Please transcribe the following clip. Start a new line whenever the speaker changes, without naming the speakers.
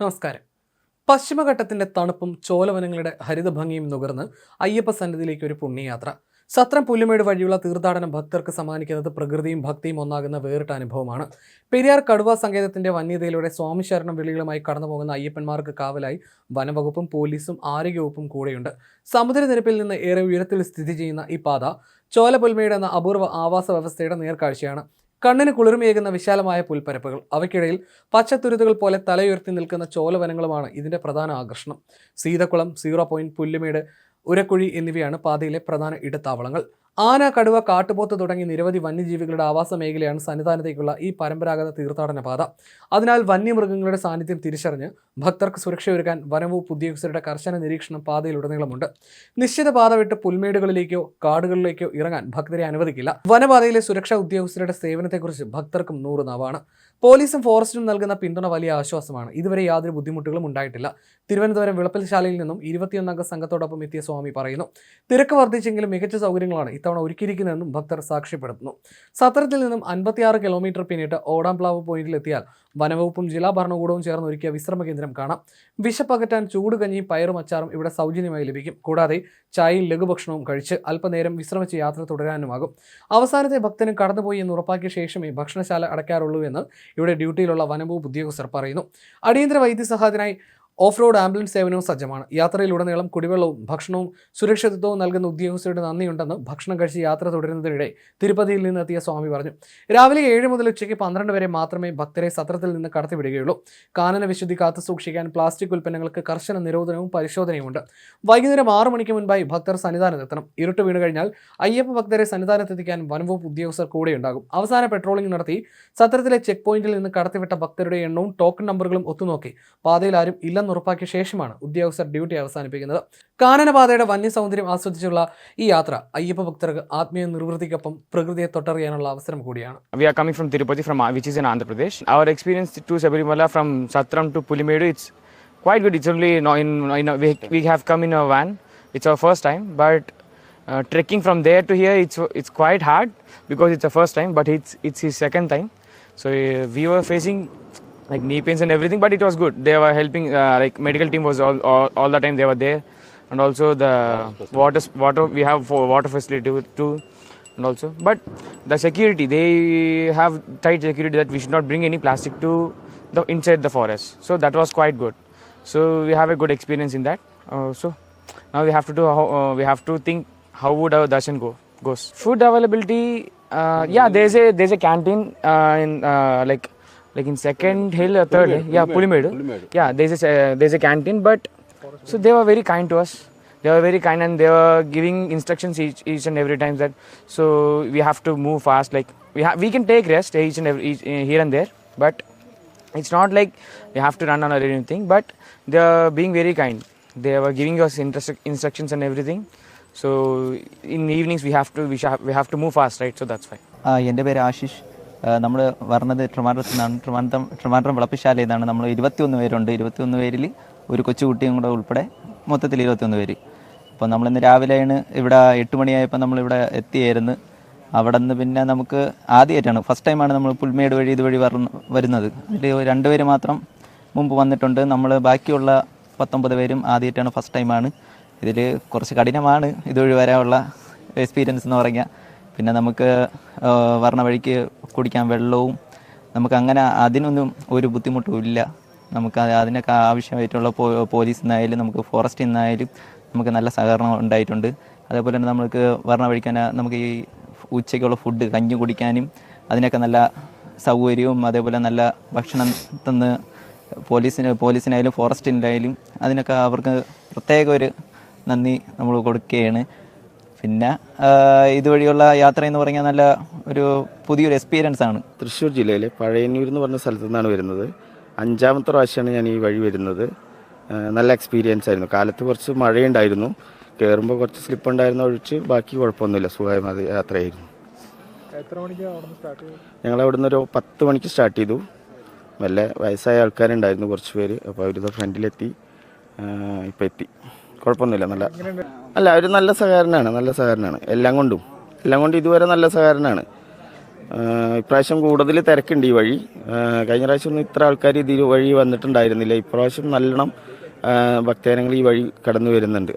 നമസ്കാരം. പശ്ചിമഘട്ടത്തിന്റെ തണുപ്പും ചോലവനങ്ങളുടെ ഹരിതഭംഗിയും നുകർന്ന് അയ്യപ്പ സന്നിധിയിലേക്ക് ഒരു പുണ്യയാത്ര. സത്രം പുല്ലുമേട് വഴിയുള്ള തീർത്ഥാടനം ഭക്തർക്ക് സമ്മാനിക്കുന്നത് പ്രകൃതിയും ഭക്തിയും ഒന്നാകുന്ന വേറിട്ട അനുഭവമാണ്. പെരിയാർ കടുവ സങ്കേതത്തിന്റെ വന്യതയിലൂടെ സ്വാമി ശരണം വിളികളുമായി കടന്നുപോകുന്ന അയ്യപ്പന്മാർക്ക് കാവലായി വനവകുപ്പും പോലീസും ആരോഗ്യവകുപ്പും കൂടെയുണ്ട്. സമുദ്രനിരപ്പിൽ നിന്ന് ഏറെ ഉയരത്തിൽ സ്ഥിതി ചെയ്യുന്ന ഈ പാത ചോലപുൽമേട് എന്ന അപൂർവ ആവാസ വ്യവസ്ഥയുടെ നേർക്കാഴ്ചയാണ്. കണ്ണിന് കുളിർമയേകുന്ന വിശാലമായ പുൽപ്പരപ്പുകൾ. അവയ്ക്കിടയിൽ പച്ചത്തുരുത്തുകൾ പോലെ തലയുയർത്തി നിൽക്കുന്ന ചോലവനങ്ങളുമാണ് ഇതിന്റെ പ്രധാന ആകർഷണം. സീതക്കുളം സീറോ പോയിന്റ് പുല്ലുമേട് ഉരക്കുഴി എന്നിവയാണ് പാതയിലെ പ്രധാന ഇടത്താവളങ്ങൾ. ആന കടുവ കാട്ടുപോത്ത് തുടങ്ങി നിരവധി വന്യജീവികളുടെ ആവാസ മേഖലയാണ് സന്നിധാനത്തേക്കുള്ള ഈ പരമ്പരാഗത തീർത്ഥാടന പാത. അതിനാൽ വന്യമൃഗങ്ങളുടെ സാന്നിധ്യം തിരിച്ചറിഞ്ഞ് ഭക്തർക്ക് സുരക്ഷയൊരുക്കാൻ വനവകുപ്പ് ഉദ്യോഗസ്ഥരുടെ കർശന നിരീക്ഷണം പാതയിലുടനീളമുണ്ട്. നിശ്ചിത പാത വിട്ട് പുൽമേടുകളിലേക്കോ കാടുകളിലേക്കോ ഇറങ്ങാൻ ഭക്തരെ അനുവദിക്കില്ല. വനപാതയിലെ സുരക്ഷാ ഉദ്യോഗസ്ഥരുടെ സേവനത്തെക്കുറിച്ച് ഭക്തർക്കും നൂറ് നാവാണ് പോലീസും ഫോറസ്റ്റും നൽകുന്ന പിന്തുണ വലിയ ആശ്വാസമാണ്. ഇതുവരെ യാതൊരു ബുദ്ധിമുട്ടുകളും ഉണ്ടായിട്ടില്ല. തിരുവനന്തപുരം വിളപ്പൽശാലയിൽ നിന്നും ഇരുപത്തിയൊന്നംഗ സംഘത്തോടൊപ്പം എത്തിയ സ്വാമി പറയുന്നു തിരക്ക് വർദ്ധിച്ചെങ്കിലും മികച്ച സൗകര്യങ്ങളാണ് ഇത്തവണ ഒരുക്കിയിരിക്കുന്നതെന്നും ഭക്തർ സാക്ഷ്യപ്പെടുത്തുന്നു. സത്രത്തിൽ നിന്നും അൻപത്തിയാറ് കിലോമീറ്റർ പിന്നിട്ട് ഓടാംപ്ലാവ് പോയിന്റിലെത്തിയാൽ വനവകുപ്പും ജില്ലാ ഭരണകൂടവും ചേർന്ന് ഒരുക്കിയ വിശ്രമ കേന്ദ്രം കാണാം. വിശപ്പകറ്റാൻ ചൂട് കഞ്ഞിയും പയറും അച്ചാറും ഇവിടെ സൗജന്യമായി ലഭിക്കും. കൂടാതെ ചായയും ലഘുഭക്ഷണവും കഴിച്ച് അല്പനേരം വിശ്രമിച്ച് യാത്ര തുടരാനുമാകും. അവസാനത്തെ ഭക്തനും കടന്നുപോയി എന്ന് ഉറപ്പാക്കിയ ശേഷമേ ഭക്ഷണശാല അടയ്ക്കാറുള്ളൂ എന്ന് ഇവിടെ ഡ്യൂട്ടിയിലുള്ള വനംവകുപ്പ് ഉദ്യോഗസ്ഥർ പറയുന്നു. അടിയന്തര വൈദ്യസഹായത്തിനായി ഓഫ് റോഡ് ആംബുലൻസ് സേവനവും സജ്ജമാണ്. യാത്രയിലുടനീളം കുടിവെള്ളവും ഭക്ഷണവും സുരക്ഷിതത്വവും നൽകുന്ന ഉദ്യോഗസ്ഥരുടെ നന്ദിയുണ്ടെന്ന് ഭക്ഷണം കഴിച്ച് യാത്ര തുടരുന്നതിനിടെ തിരുപ്പതിയിൽ നിന്നെത്തിയ സ്വാമി പറഞ്ഞു. രാവിലെ ഏഴ് മുതൽ ഉച്ചയ്ക്ക് പന്ത്രണ്ട് വരെ മാത്രമേ ഭക്തരെ സത്രത്തിൽ നിന്ന് കടത്തിവിടുകയുള്ളൂ. കാനന വിശുദ്ധി കാത്തു സൂക്ഷിക്കാൻ പ്ലാസ്റ്റിക് ഉൽപ്പന്നങ്ങൾക്ക് കർശന നിരോധനവും പരിശോധനയുമുണ്ട്. വൈകുന്നേരം ആറു മണിക്ക് മുൻപായി ഭക്തർ സന്നിധാനത്തെത്തണം. ഇരുട്ട് വീണ് കഴിഞ്ഞാൽ അയ്യപ്പ ഭക്തരെ സന്നിധാനത്തെത്തിക്കാൻ വനംവകുപ്പ് ഉദ്യോഗസ്ഥർ കൂടെയുണ്ടാകും. അവസാന പെട്രോളിംഗ് നടത്തി സത്രത്തിലെ ചെക്ക് പോയിന്റിൽ നിന്ന് കടത്തിവിട്ട ഭക്തരുടെ എണ്ണവും ടോക്കൺ നമ്പറുകളും ഒത്തുനോക്കി. പാതയിൽ ആരും ഇല്ലെന്ന് ഉറപ്പാക്കിയ ശേഷമാണ് ഉദ്യോഗസ്ഥർ ഡ്യൂട്ടി അവസാനിപ്പിക്കുന്നത് കാനനപാതയുടെ വന്യസൗന്ദര്യം ആസ്വദിച്ചുള്ള ഈ യാത്ര അയ്യപ്പ ഭക്തർക്ക് ആത്മീയ നിർവൃത്തിക്കൊപ്പം പ്രകൃതിയെ തൊട്ടറിയാനുള്ള അവസരം കൂടിയാണ്
we are coming from Tirupati from which is in in our experience to Sabarimala from Sathram to Pulimedu it's quite good good. It's only no, in, a, we, we have come in a van. It's our first time, but uh, trekking from there to here, it's it's quite hard because it's the first time. But it's it's his second time, so uh, like knee pains and everything, but it was good. They were helping. Uh, like medical team was all, all all the time they were there, and also the water water we have for water facility too and also. But the security they have tight security that we should not bring any plastic to the inside the forest. So that was quite good. So we have a good experience in that uh, so. Now we have to do uh, we have to think how would our darshan go goes. Food availability uh, yeah there's a there's a canteen uh, in uh, like like in second hill or third hill yeah pulimedu yeah there's a uh, there's a canteen but so they were very kind to us they were very kind and they were giving instructions each, each and every time that so we have to move fast like we have we can take rest each and every each, uh, here and there but it's not like we have to run on or anything but they are being very kind they were giving us instru- instructions and everything so in evenings we have to we, shall, we have to move fast right so that's why
ആ, എൻ്റെ പേര് ആശിഷ് നമ്മൾ പറഞ്ഞത് ട്രിവാൻഡ്രത്ത് നിന്നാണ് ട്രിവാൻഡ്രം ട്രിവാൻഡ്രം വിളപ്പിശാലയിൽ നിന്നാണ് നമ്മൾ ഇരുപത്തിയൊന്ന് പേരുണ്ട്. ഇരുപത്തിയൊന്ന് പേരിൽ ഒരു കൊച്ചുകുട്ടിയും കൂടെ ഉൾപ്പെടെ മൊത്തത്തിൽ ഇരുപത്തിയൊന്ന് പേര്. അപ്പോൾ നമ്മളിന്ന് രാവിലെയാണ് ഇവിടെ എട്ട് മണിയായപ്പോൾ നമ്മളിവിടെ എത്തിയായിരുന്നു. അവിടെ നിന്ന് പിന്നെ നമുക്ക് ആദ്യമായിട്ടാണ് ഫസ്റ്റ് ടൈമാണ് നമ്മൾ പുൽമേട് വഴി ഇതുവഴി വരുന്നത്. അതിൽ രണ്ടുപേര് മാത്രം മുമ്പ് വന്നിട്ടുണ്ട്. നമ്മൾ ബാക്കിയുള്ള പത്തൊമ്പത് പേരും ആദ്യമായിട്ടാണ് ഫസ്റ്റ് ടൈമാണ് ഇതിൽ കുറച്ച് കഠിനമാണ് ഇതുവഴി വരാനുള്ള എക്സ്പീരിയൻസ് എന്ന് പറഞ്ഞാൽ പിന്നെ നമുക്ക് വരണ വഴിക്ക് കുടിക്കാൻ വെള്ളവും നമുക്ക് അങ്ങനെ അതിനൊന്നും ഒരു ബുദ്ധിമുട്ടും ഇല്ല. നമുക്ക് അത് അതിനൊക്കെ ആവശ്യമായിട്ടുള്ള പോലീസിൽ നിന്നായാലും നമുക്ക് ഫോറസ്റ്റിൽ നിന്നായാലും നമുക്ക് നല്ല സഹകരണം ഉണ്ടായിട്ടുണ്ട്. അതേപോലെ തന്നെ നമുക്ക് വരണ വഴിക്ക് തന്നെ നമുക്ക് ഈ ഉച്ചയ്ക്കുള്ള ഫുഡ് കഞ്ഞി കുടിക്കാനും അതിനൊക്കെ നല്ല സൗകര്യവും അതേപോലെ നല്ല ഭക്ഷണം തന്ന് പോലീസിന് പോലീസിനായാലും ഫോറസ്റ്റിനായാലും അതിനൊക്കെ അവർക്ക് പ്രത്യേക ഒരു നന്ദി നമ്മൾ കൊടുക്കുകയാണ്. പിന്നെ ഇതുവഴിയുള്ള യാത്ര എന്ന് പറഞ്ഞാൽ നല്ല ഒരു പുതിയൊരു എക്സ്പീരിയൻസ് ആണ്.
തൃശ്ശൂർ ജില്ലയിലെ പഴയന്നൂർ എന്ന് പറഞ്ഞ സ്ഥലത്തു നിന്നാണ് വരുന്നത്. അഞ്ചാമത്തെ പ്രാവശ്യമാണ് ഞാൻ ഈ വഴി വരുന്നത്. നല്ല എക്സ്പീരിയൻസ് ആയിരുന്നു. കാലത്ത് കുറച്ച് മഴയുണ്ടായിരുന്നു. കയറുമ്പോൾ കുറച്ച് സ്ലിപ്പ് ഉണ്ടായിരുന്ന ഒഴിച്ച് ബാക്കി കുഴപ്പമൊന്നുമില്ല. സുഖമായ യാത്രയായിരുന്നു. ഞങ്ങൾ അവിടുന്ന് ഒരു പത്ത് മണിക്ക് സ്റ്റാർട്ട് ചെയ്തു. വല്ല വയസ്സായ ആൾക്കാരുണ്ടായിരുന്നു കുറച്ച് പേര്. അപ്പോൾ അവരിത് ഫ്രണ്ടിലെത്തി ഇപ്പം എത്തി. കുഴപ്പമൊന്നുമില്ല നല്ല അല്ല അവർ നല്ല സഹകരണമാണ് നല്ല സഹകരണമാണ്. എല്ലാം കൊണ്ടും. എല്ലാം കൊണ്ടും ഇതുവരെ നല്ല സഹകരണമാണ്. ഇപ്രാവശ്യം കൂടുതൽ തിരക്കുണ്ട് ഈ വഴി. കഴിഞ്ഞ പ്രാവശ്യം ഒന്നും ഇത്ര ആൾക്കാർ ഇത് വഴി വന്നിട്ടുണ്ടായിരുന്നില്ല. ഇപ്രാവശ്യം നല്ലോണം ഭക്തജനങ്ങൾ ഈ വഴി കടന്നു വരുന്നുണ്ട്.